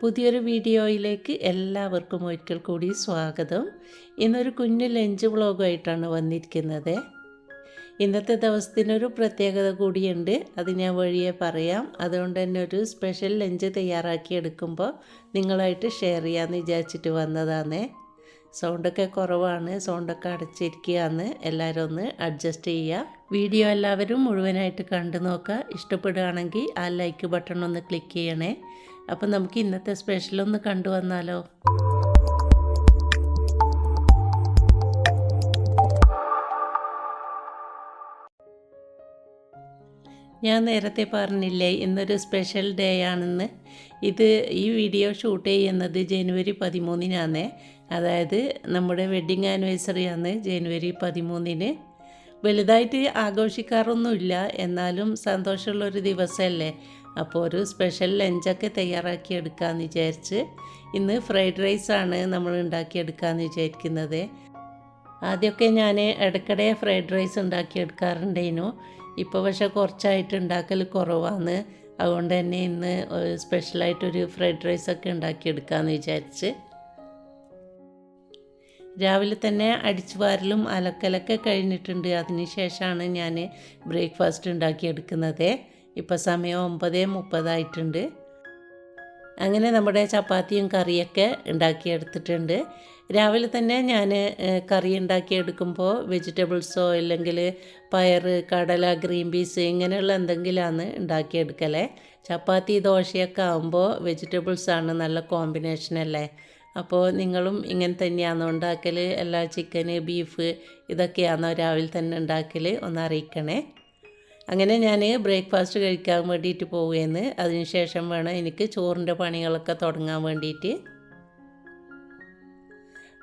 പുതിയൊരു വീഡിയോയിലേക്ക് എല്ലാവർക്കും ഒരിക്കൽ കൂടി സ്വാഗതം. ഇന്നൊരു കുഞ്ഞു ലഞ്ച് വ്ളോഗായിട്ടാണ് വന്നിരിക്കുന്നത്. ഇന്നത്തെ ദിവസത്തിനൊരു പ്രത്യേകത കൂടിയുണ്ട്. അത് ഞാൻ വഴിയെ പറയാം. അതുകൊണ്ട് തന്നെ ഒരു സ്പെഷ്യൽ ലഞ്ച് തയ്യാറാക്കി എടുക്കുമ്പോൾ നിങ്ങളായിട്ട് ഷെയർ ചെയ്യാമെന്ന് വിചാരിച്ചിട്ട് വന്നതാണ് സൗണ്ടൊക്കെ കുറവാണ്. സൗണ്ടൊക്കെ അടച്ചിരിക്കുകയാണ്. എല്ലാവരും ഒന്ന് അഡ്ജസ്റ്റ് ചെയ്യുക. വീഡിയോ എല്ലാവരും മുഴുവനായിട്ട് കണ്ടു നോക്കുക. ഇഷ്ടപ്പെടുകയാണെങ്കിൽ ആ ലൈക്ക് ബട്ടൺ ഒന്ന് ക്ലിക്ക് ചെയ്യണേ. അപ്പം നമുക്ക് ഇന്നത്തെ സ്പെഷ്യൽ ഒന്ന് കണ്ടു വന്നാലോ? ഞാൻ നേരത്തെ പറഞ്ഞില്ലേ ഇന്നൊരു സ്പെഷ്യൽ ഡേ ആണെന്ന്. ഇത് ഈ വീഡിയോ ഷൂട്ട് ചെയ്യുന്നത് ജനുവരി പതിമൂന്നിനാണ് അതായത് നമ്മുടെ വെഡ്ഡിങ് ആനിവേഴ്സറി ആണ് ജനുവരി പതിമൂന്നിന്. വലുതായിട്ട് ആഘോഷിക്കാറൊന്നുമില്ല എന്നാലും സന്തോഷമുള്ളൊരു ദിവസമല്ലേ? അപ്പോൾ ഒരു സ്പെഷ്യൽ ലഞ്ചൊക്കെ തയ്യാറാക്കി എടുക്കാമെന്ന് വിചാരിച്ച് ഇന്ന് ഫ്രൈഡ് റൈസാണ് നമ്മൾ ഉണ്ടാക്കിയെടുക്കാമെന്ന് വിചാരിക്കുന്നത്. ആദ്യമൊക്കെ ഞാൻ ഇടയ്ക്കിടെ ഫ്രൈഡ് റൈസ് ഉണ്ടാക്കിയെടുക്കാറുണ്ടേനു ഇപ്പോൾ പക്ഷെ കുറച്ചായിട്ട് ഉണ്ടാക്കൽ കുറവാണ്. അതുകൊണ്ട് തന്നെ ഇന്ന് സ്പെഷ്യലായിട്ടൊരു ഫ്രൈഡ് റൈസൊക്കെ ഉണ്ടാക്കിയെടുക്കാമെന്ന് വിചാരിച്ച്. രാവിലെ തന്നെ അടിച്ചു വാരലും അലക്കലൊക്കെ കഴിഞ്ഞിട്ടുണ്ട്. അതിന് ശേഷമാണ് ഞാൻ ബ്രേക്ക്ഫാസ്റ്റ് ഉണ്ടാക്കിയെടുക്കുന്നത് ഇപ്പോൾ സമയം ഒമ്പത് മുപ്പതായിട്ടുണ്ട്. അങ്ങനെ നമ്മുടെ ചപ്പാത്തിയും കറിയൊക്കെ ഉണ്ടാക്കിയെടുത്തിട്ടുണ്ട്. രാവിലെ തന്നെ ഞാൻ കറി ഉണ്ടാക്കിയെടുക്കുമ്പോൾ വെജിറ്റബിൾസോ അല്ലെങ്കിൽ പയർ കടല ഗ്രീൻ പീസ് ഇങ്ങനെയുള്ള എന്തെങ്കിലുമാണ് ഉണ്ടാക്കിയെടുക്കലേ. ചപ്പാത്തി ദോശയൊക്കെ ആകുമ്പോൾ വെജിറ്റബിൾസാണ് നല്ല കോമ്പിനേഷൻ അല്ലേ. അപ്പോൾ നിങ്ങളും ഇങ്ങനെ തന്നെയാണോ ഉണ്ടാക്കൽ എല്ലാ ചിക്കന് ബീഫ് ഇതൊക്കെയാണോ രാവിലെ തന്നെ ഉണ്ടാക്കൽ ഒന്ന് അറിയിക്കണേ. അങ്ങനെ ഞാൻ ബ്രേക്ക്ഫാസ്റ്റ് കഴിക്കാൻ വേണ്ടിയിട്ട് പോവുകയെന്ന് അതിനുശേഷം വേണം എനിക്ക് ചോറിന്റെ പണികളൊക്കെ തുടങ്ങാൻ വേണ്ടിയിട്ട്.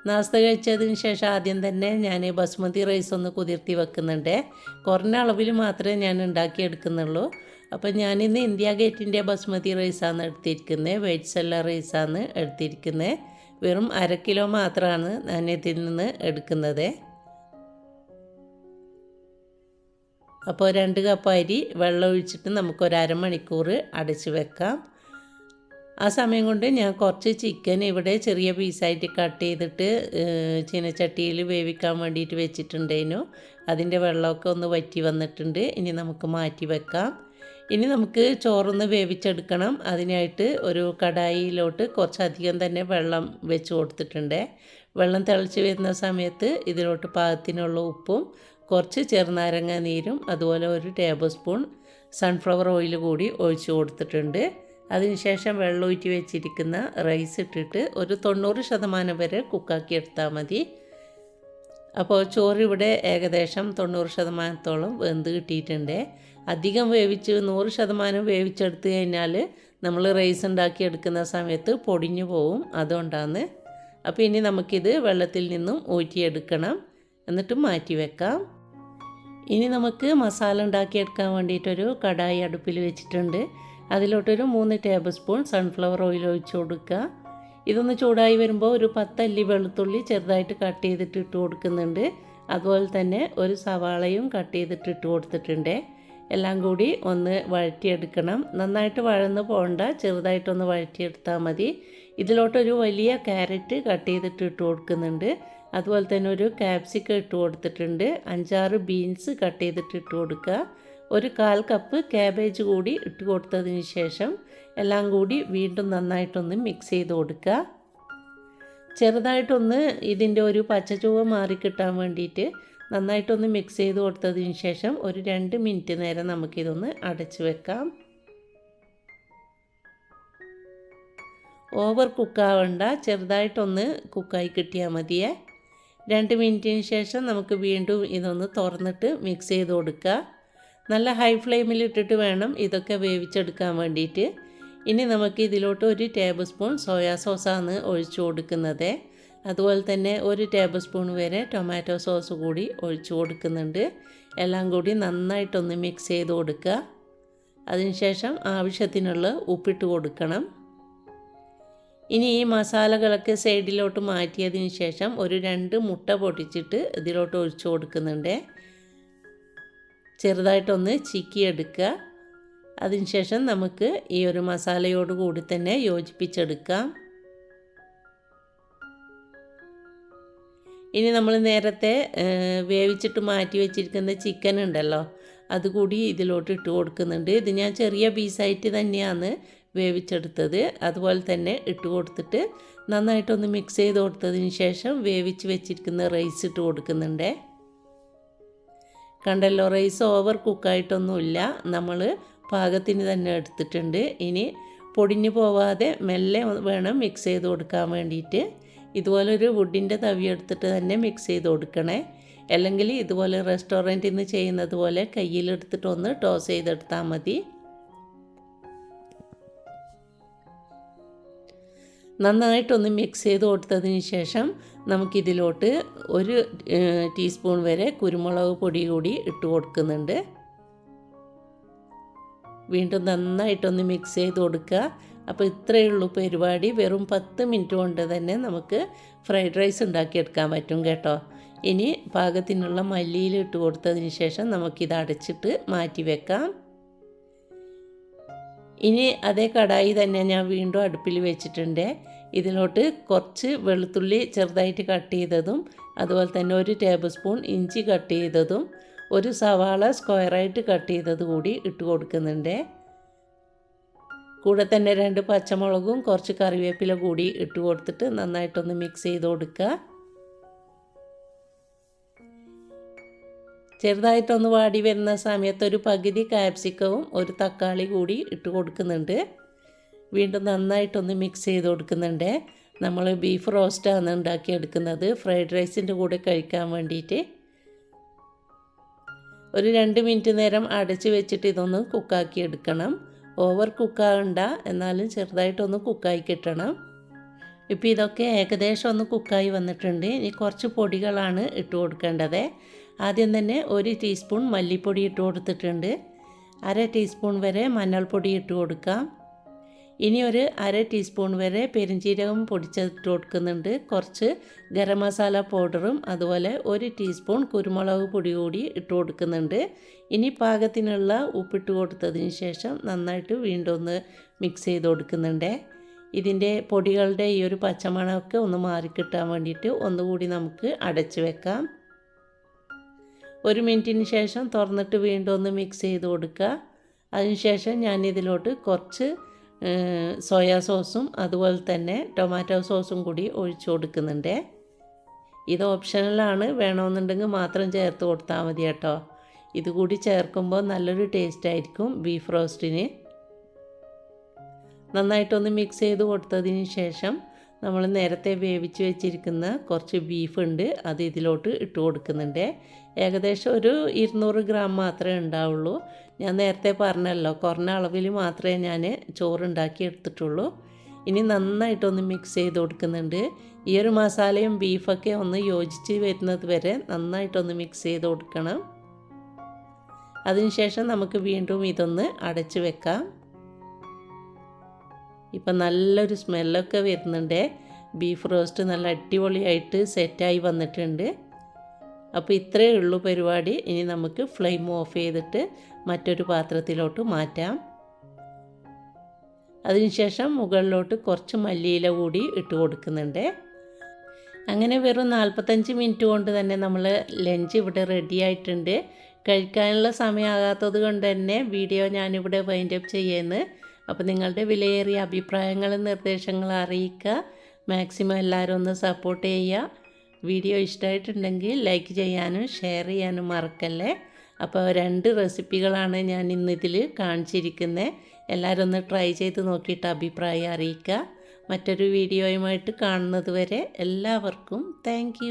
നാസ്ത കഴിച്ചതിന് ശേഷം ആദ്യം തന്നെ ഞാൻ ബസ്മതി റൈസ് ഒന്ന് കുതിർത്തി വെക്കുന്നുണ്ട്. കുറഞ്ഞ അളവിൽ മാത്രമേ ഞാൻ ഉണ്ടാക്കിയെടുക്കുന്നുള്ളൂ. അപ്പോൾ ഞാനിന്ന് ഇന്ത്യ ഗേറ്റിന്റെ ബസ്മതി റൈസാണ് എടുത്തിരിക്കുന്നത് വെജ് സെല്ല റൈസാണ് എടുത്തിരിക്കുന്നത് വെറും അര കിലോ മാത്രമാണ് ഞാൻ ഇതിൽ നിന്ന് എടുക്കുന്നത്. അപ്പോൾ രണ്ട് കപ്പ് അരി വെള്ളം ഒഴിച്ചിട്ട് നമുക്ക് ഒരു അരമണിക്കൂർ അടച്ച് വെക്കാം. ആ സമയം കൊണ്ട് ഞാൻ കുറച്ച് ചിക്കൻ ഇവിടെ ചെറിയ പീസായിട്ട് കട്ട് ചെയ്തിട്ട് ചീനച്ചട്ടിയിൽ വേവിക്കാൻ വേണ്ടിയിട്ട് വെച്ചിട്ടുണ്ടേനു അതിന്റെ വെള്ളമൊക്കെ ഒന്ന് വറ്റി വന്നിട്ടുണ്ട്. ഇനി നമുക്ക് മാറ്റി വെക്കാം. ഇനി നമുക്ക് ചോറൊന്ന് വേവിച്ചെടുക്കണം. അതിനായിട്ട് ഒരു കടായിയിലോട്ട് കുറച്ചധികം തന്നെ വെള്ളം വെച്ച് കൊടുത്തിട്ടുണ്ട്. വെള്ളം തിളച്ച് വരുന്ന സമയത്ത് ഇതിലോട്ട് പാകത്തിനുള്ള ഉപ്പും കുറച്ച് ചെറുനാരങ്ങ നീരും അതുപോലെ ഒരു ടേബിൾ സ്പൂൺ സൺഫ്ലവർ ഓയിൽ കൂടി ഒഴിച്ചു കൊടുത്തിട്ടുണ്ട്. അതിനുശേഷം വെള്ളം ഊറ്റി വെച്ചിരിക്കുന്ന റൈസ് ഇട്ടിട്ട് ഒരു തൊണ്ണൂറ് ശതമാനം വരെ കുക്കാക്കി എടുത്താൽ മതി. അപ്പോൾ ചോറ് ഇവിടെ ഏകദേശം തൊണ്ണൂറ് ശതമാനത്തോളം വെന്ത് കിട്ടിയിട്ടുണ്ട്. അധികം വേവിച്ച് നൂറ് ശതമാനം വേവിച്ചെടുത്ത് കഴിഞ്ഞാൽ നമ്മൾ റൈസ് ഉണ്ടാക്കി എടുക്കുന്ന സമയത്ത് പൊടിഞ്ഞു പോവും അതുകൊണ്ടാണ്. അപ്പോൾ ഇനി നമുക്കിത് വെള്ളത്തിൽ നിന്നും ഊറ്റിയെടുക്കണം. എന്നിട്ട് മാറ്റി വെക്കാം. ഇനി നമുക്ക് മസാല ഉണ്ടാക്കിയെടുക്കാൻ വേണ്ടിയിട്ടൊരു കടായി അടുപ്പിൽ വെച്ചിട്ടുണ്ട്. അതിലോട്ടൊരു മൂന്ന് ടേബിൾ സ്പൂൺ സൺഫ്ലവർ ഓയിൽ ഒഴിച്ച് കൊടുക്കുക. ഇതൊന്ന് ചൂടായി വരുമ്പോൾ ഒരു പത്തല്ലി വെളുത്തുള്ളി ചെറുതായിട്ട് കട്ട് ചെയ്തിട്ട് ഇട്ട് കൊടുക്കുന്നുണ്ട്. അതുപോലെ തന്നെ ഒരു സവാളയും കട്ട് ചെയ്തിട്ട് ഇട്ട് കൊടുത്തിട്ടുണ്ട്. എല്ലാം കൂടി ഒന്ന് വഴറ്റിയെടുക്കണം. നന്നായിട്ട് വഴന്ന് പോകണ്ട. ചെറുതായിട്ടൊന്ന് വഴറ്റിയെടുത്താൽ മതി. ഇതിലോട്ടൊരു വലിയ ക്യാരറ്റ് കട്ട് ചെയ്തിട്ട് ഇട്ട് കൊടുക്കുന്നുണ്ട്. അതുപോലെ തന്നെ ഒരു ക്യാപ്സിക്കം ഇട്ട് കൊടുത്തിട്ടുണ്ട്. അഞ്ചാറ് ബീൻസ് കട്ട് ചെയ്തിട്ട് ഇട്ട് കൊടുക്കുക. ഒരു കാൽ കപ്പ് ക്യാബേജ് കൂടി ഇട്ട് കൊടുത്തതിന് ശേഷം എല്ലാം കൂടി വീണ്ടും നന്നായിട്ടൊന്ന് മിക്സ് ചെയ്ത് കൊടുക്കുക. ചെറുതായിട്ടൊന്ന് ഇതിന്റെ ഒരു പച്ചച്ചുവ മാറിക്കിട്ടാൻ വേണ്ടിയിട്ട് നന്നായിട്ടൊന്ന് മിക്സ് ചെയ്ത് കൊടുത്തതിന് ശേഷം ഒരു രണ്ട് മിനിറ്റ് നേരം നമുക്കിതൊന്ന് അടച്ചു വെക്കാം. ഓവർ കുക്കാവണ്ട ചെറുതായിട്ടൊന്ന് കുക്കായി കിട്ടിയാൽ മതിയേ. രണ്ട് മിനിറ്റിന് ശേഷം നമുക്ക് വീണ്ടും ഇതൊന്ന് തുറന്നിട്ട് മിക്സ് ചെയ്ത് കൊടുക്കുക. നല്ല ഹൈ ഫ്ലെയിമിൽ ഇട്ടിട്ട് വേണം ഇതൊക്കെ വേവിച്ചെടുക്കാൻ വേണ്ടിയിട്ട്. ഇനി നമുക്ക് ഇതിലോട്ട് ഒരു ടേബിൾ സ്പൂൺ സോയാ സോസാണ് ഒഴിച്ചു കൊടുക്കുന്നത്. അതുപോലെ തന്നെ ഒരു ടേബിൾ സ്പൂൺ വരെ ടൊമാറ്റോ സോസ് കൂടി ഒഴിച്ചു കൊടുക്കുന്നുണ്ട്. എല്ലാം കൂടി നന്നായിട്ടൊന്ന് മിക്സ് ചെയ്ത് കൊടുക്കുക. അതിനുശേഷം ആവശ്യത്തിനുള്ള ഉപ്പിട്ട് കൊടുക്കണം. ഇനി ഈ മസാലകളൊക്കെ സൈഡിലോട്ട് മാറ്റിയതിന് ശേഷം ഒരു രണ്ട് മുട്ട പൊട്ടിച്ചിട്ട് ഇതിലോട്ട് ഒഴിച്ചു കൊടുക്കുന്നുണ്ട്. ചെറുതായിട്ടൊന്ന് ചിക്കി എടുക്കുക അതിനുശേഷം നമുക്ക് ഈ ഒരു മസാലയോട് കൂടി തന്നെ യോജിപ്പിച്ചെടുക്കാം. ഇനി നമ്മൾ നേരത്തെ വേവിച്ചിട്ട് മാറ്റി വെച്ചിരിക്കുന്ന ചിക്കൻ ഉണ്ടല്ലോ അതുകൂടി ഇതിലോട്ട് ഇട്ട് കൊടുക്കുന്നുണ്ട്. ഇത് ഞാൻ ചെറിയ പീസായിട്ട് തന്നെയാണ് വേവിച്ചെടുത്തത്. അതുപോലെ തന്നെ ഇട്ട് കൊടുത്തിട്ട് നന്നായിട്ടൊന്ന് മിക്സ് ചെയ്ത് കൊടുത്തതിന് ശേഷം വേവിച്ച് വെച്ചിരിക്കുന്ന റൈസ് ഇട്ട് കൊടുക്കുന്നുണ്ട്. കണ്ടല്ലോ റൈസ് ഓവർ കുക്കായിട്ടൊന്നുമില്ല നമ്മൾ പാകത്തിന് തന്നെ എടുത്തിട്ടുണ്ട്. ഇനി പൊടിഞ്ഞു പോവാതെ മെല്ലെ വേണം മിക്സ് ചെയ്ത് കൊടുക്കാൻ വേണ്ടിയിട്ട്. ഇതുപോലൊരു വുഡിന്റെ തവി എടുത്തിട്ട് തന്നെ മിക്സ് ചെയ്ത് കൊടുക്കണേ. അല്ലെങ്കിൽ ഇതുപോലെ റെസ്റ്റോറന്റിൽ നിന്ന് ചെയ്യുന്നത് പോലെ കയ്യിലെടുത്തിട്ടൊന്ന് ടോസ് ചെയ്തെടുത്താൽ മതി. നന്നായിട്ടൊന്ന് മിക്സ് ചെയ്ത് കൊടുത്തതിന് ശേഷം നമുക്കിതിലോട്ട് ഒരു ടീസ്പൂൺ വരെ കുരുമുളക് പൊടി കൂടി ഇട്ട് കൊടുക്കുന്നുണ്ട്. വീണ്ടും നന്നായിട്ടൊന്ന് മിക്സ് ചെയ്ത് കൊടുക്കുക. അപ്പോൾ ഇത്രയേ ഉള്ളൂ പരിപാടി. വെറും പത്ത് മിനിറ്റ് കൊണ്ട് തന്നെ നമുക്ക് ഫ്രൈഡ് റൈസ് ഉണ്ടാക്കിയെടുക്കാൻ പറ്റും കേട്ടോ. ഇനി പാകത്തിനുള്ള മല്ലിയിൽ ഇട്ട് കൊടുത്തതിന് ശേഷം നമുക്കിത് അടച്ചിട്ട് മാറ്റി വെക്കാം. ഇനി അതേ കടായി തന്നെ ഞാൻ വീണ്ടും അടുപ്പിൽ വെച്ചിട്ടുണ്ട്. ഇതിലോട്ട് കുറച്ച് വെളുത്തുള്ളി ചെറുതായിട്ട് കട്ട് ചെയ്തതും അതുപോലെ തന്നെ ഒരു ടേബിൾ സ്പൂൺ ഇഞ്ചി കട്ട് ചെയ്തതും ഒരു സവാള സ്ക്വയറായിട്ട് കട്ട് ചെയ്തത് കൂടി ഇട്ട് കൊടുക്കുന്നുണ്ട്. കൂടെ തന്നെ രണ്ട് പച്ചമുളകും കുറച്ച് കറിവേപ്പില കൂടി ഇട്ട് കൊടുത്തിട്ട് നന്നായിട്ടൊന്ന് മിക്സ് ചെയ്ത് കൊടുക്കുക. ചെറുതായിട്ടൊന്ന് വാടി വരുന്ന സമയത്ത് ഒരു പകുതി കാപ്സിക്കവും ഒരു തക്കാളി കൂടി ഇട്ട് കൊടുക്കുന്നുണ്ട്. വീണ്ടും നന്നായിട്ടൊന്ന് മിക്സ് ചെയ്ത് കൊടുക്കുന്നുണ്ട്. നമ്മൾ ബീഫ് റോസ്റ്റാണ് ഉണ്ടാക്കിയെടുക്കുന്നത്. ഫ്രൈഡ് റൈസിന്റെ കൂടെ കഴിക്കാൻ വേണ്ടിയിട്ട്. ഒരു രണ്ട് മിനിറ്റ് നേരം അടച്ച് വെച്ചിട്ട് ഇതൊന്ന് കുക്കാക്കി എടുക്കണം. ഓവർ കുക്കാകണ്ട എന്നാലും ചെറുതായിട്ടൊന്ന് കുക്കായി കിട്ടണം. ഇപ്പോൾ ഇതൊക്കെ ഏകദേശം ഒന്ന് കുക്കായി വന്നിട്ടുണ്ട്. ഇനി കുറച്ച് പൊടികളാണ് ഇട്ട് കൊടുക്കേണ്ടത്. ആദ്യം തന്നെ ഒരു ടീസ്പൂൺ മല്ലിപ്പൊടി ഇട്ട് കൊടുത്തിട്ടുണ്ട്. അര ടീസ്പൂൺ വരെ മഞ്ഞൾപ്പൊടി ഇട്ട് കൊടുക്കാം. ഇനി ഒരു അര ടീസ്പൂൺ വരെ പെരിഞ്ചീരകം പൊടിച്ചിട്ട് കൊടുക്കുന്നുണ്ട്. കുറച്ച് ഗരം മസാല പൗഡറും അതുപോലെ ഒരു ടീസ്പൂൺ കുരുമുളക് പൊടി കൂടി ഇട്ട് കൊടുക്കുന്നുണ്ട്. ഇനി പാകത്തിനുള്ള ഉപ്പിട്ട് കൊടുത്തതിന് ശേഷം നന്നായിട്ട് വീണ്ടും ഒന്ന് മിക്സ് ചെയ്ത് കൊടുക്കുന്നുണ്ട്. ഇതിന്റെ പൊടികളുടെ ഈ ഒരു പച്ചമണമൊക്കെ ഒന്ന് മാറിക്കിട്ടാൻ വേണ്ടിയിട്ട് ഒന്നുകൂടി നമുക്ക് അടച്ച് വെക്കാം. ഒരു മിനിറ്റിന് ശേഷം തുറന്നിട്ട് വീണ്ടും ഒന്ന് മിക്സ് ചെയ്ത് കൊടുക്കുക. അതിനുശേഷം ഞാൻ ഇതിലോട്ട് കുറച്ച് സോയാ സോസും അതുപോലെ തന്നെ ടൊമാറ്റോ സോസും കൂടി ഒഴിച്ചു കൊടുക്കുന്നുണ്ട്. ഇത് ഓപ്ഷണലാണ് വേണമെന്നുണ്ടെങ്കിൽ മാത്രം ചേർത്ത് കൊടുത്താൽ മതി കേട്ടോ. ഇതുകൂടി ചേർക്കുമ്പോൾ നല്ലൊരു ടേസ്റ്റ് ആയിരിക്കും ബീഫ് റോസ്റ്റിന് നന്നായിട്ടൊന്ന് മിക്സ് ചെയ്ത് കൊടുത്തതിന് ശേഷം നമ്മൾ നേരത്തെ വേവിച്ച് വെച്ചിരിക്കുന്ന കുറച്ച് ബീഫ് ഉണ്ട്. അത് ഇതിലോട്ട് ഇട്ട് കൊടുക്കുന്നുണ്ട്. ഏകദേശം ഒരു ഇരുന്നൂറ് ഗ്രാം മാത്രമേ ഉണ്ടാവുള്ളൂ. ഞാൻ നേരത്തെ പറഞ്ഞല്ലോ കുറഞ്ഞ അളവിൽ മാത്രമേ ഞാൻ ചോറുണ്ടാക്കി എടുത്തിട്ടുള്ളൂ. ഇനി നന്നായിട്ടൊന്ന് മിക്സ് ചെയ്ത് കൊടുക്കുന്നുണ്ട്. ഈ ഒരു മസാലയും ബീഫൊക്കെ ഒന്ന് യോജിച്ച് വരുന്നത് വരെ നന്നായിട്ടൊന്ന് മിക്സ് ചെയ്ത് കൊടുക്കണം. അതിനുശേഷം നമുക്ക് വീണ്ടും ഇതൊന്ന് അടച്ച് വെക്കാം. ഇപ്പം നല്ലൊരു സ്മെല്ലൊക്കെ വരുന്നുണ്ട്. ബീഫ് റോസ്റ്റ് നല്ല അടിപൊളിയായിട്ട് സെറ്റായി വന്നിട്ടുണ്ട്. അപ്പോൾ ഇത്രയേ ഉള്ളൂ പരിപാടി. ഇനി നമുക്ക് ഫ്ലെയിം ഓഫ് ചെയ്തിട്ട് മറ്റൊരു പാത്രത്തിലോട്ട് മാറ്റാം. അതിനുശേഷം മുകളിലോട്ട് കുറച്ച് മല്ലിയില കൂടി ഇട്ട് കൊടുക്കുന്നുണ്ട്. അങ്ങനെ വെറും നാൽപ്പത്തഞ്ച് മിനിറ്റ് കൊണ്ട് തന്നെ നമ്മൾ ലഞ്ച് ഇവിടെ റെഡി ആയിട്ടുണ്ട്. കഴിക്കാനുള്ള സമയമാകാത്തത് കൊണ്ട് തന്നെ വീഡിയോ ഞാനിവിടെ വൈൻഡപ്പ് ചെയ്യുന്നു അപ്പോൾ നിങ്ങളുടെ വിലയേറിയ അഭിപ്രായങ്ങളും നിർദ്ദേശങ്ങളും അറിയിക്കുക. മാക്സിമം എല്ലാവരും ഒന്ന് സപ്പോർട്ട് ചെയ്യുക. വീഡിയോ ഇഷ്ടമായിട്ടുണ്ടെങ്കിൽ ലൈക്ക് ചെയ്യാനും ഷെയർ ചെയ്യാനും മറക്കല്ലേ? അപ്പോൾ രണ്ട് റെസിപ്പികളാണ് ഞാൻ ഇന്നിതിൽ കാണിച്ചിരിക്കുന്നത്. എല്ലാവരും ഒന്ന് ട്രൈ ചെയ്ത് നോക്കിയിട്ട് അഭിപ്രായം അറിയിക്കുക. മറ്റൊരു വീഡിയോയുമായിട്ട് കാണുന്നത് വരെ എല്ലാവർക്കും താങ്ക്